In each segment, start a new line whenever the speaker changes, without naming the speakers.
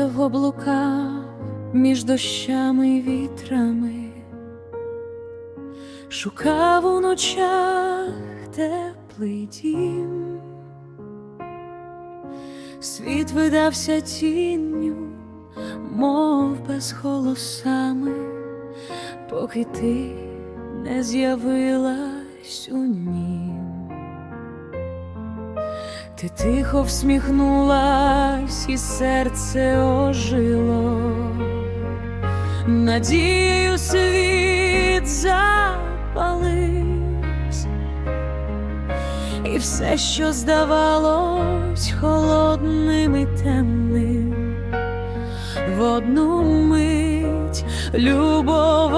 довго блукав між дощами й вітрами, шукав у ночах теплий дім, світ видався тінню, мов без голосами, поки ти не з'явилась у нім. Ти тихо всміхнулась, і серце ожило, надією світ запалився, і все, що здавалось холодним і темним, в одну мить любов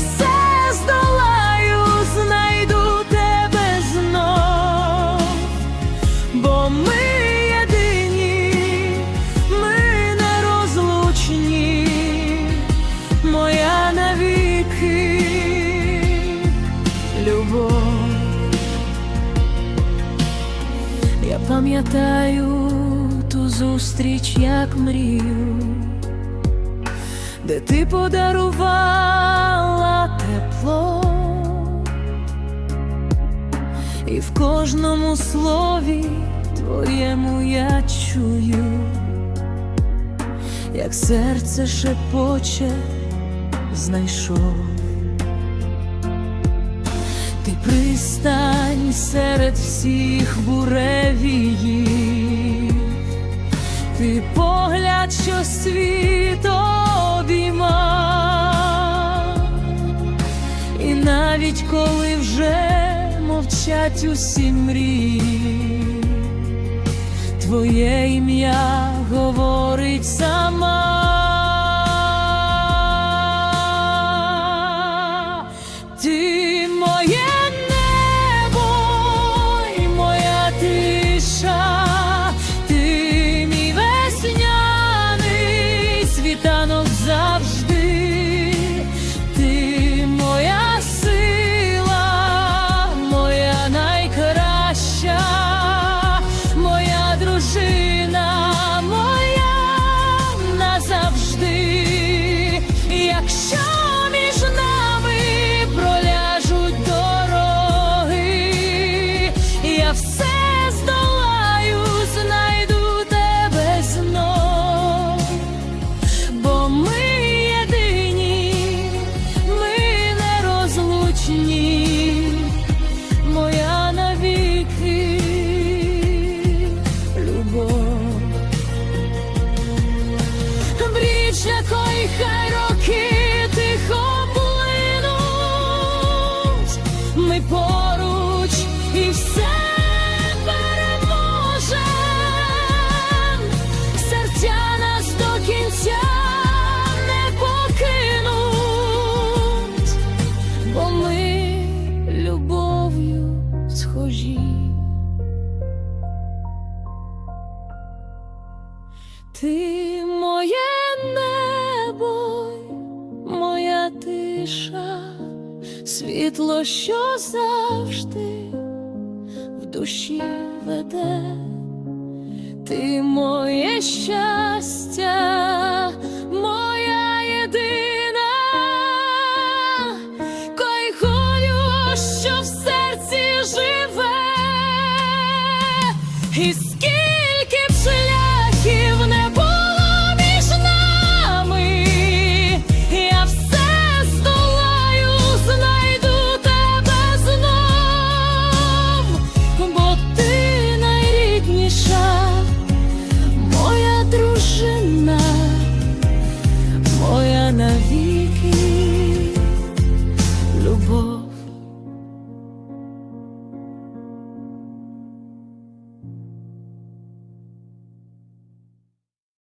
все здолаю, знайду тебе знов, бо ми єдині, ми нерозлучні, моя навіки любов. Я пам'ятаю ту зустріч, як мрію, де ти подарувала тепло, і в кожному слові твоєму я чую, як серце шепоче знайшов. Ти пристань серед всіх буревіїв, ти погляд, що світ мовчать усі мрії, твоє ім'я говорить сама. Поруч і все переможем, серця нас до кінця не покинуть, бо ми любов'ю схожі. Ти моє небо, моя тиша, світло, що завжди в душі веде, ти моє щастя,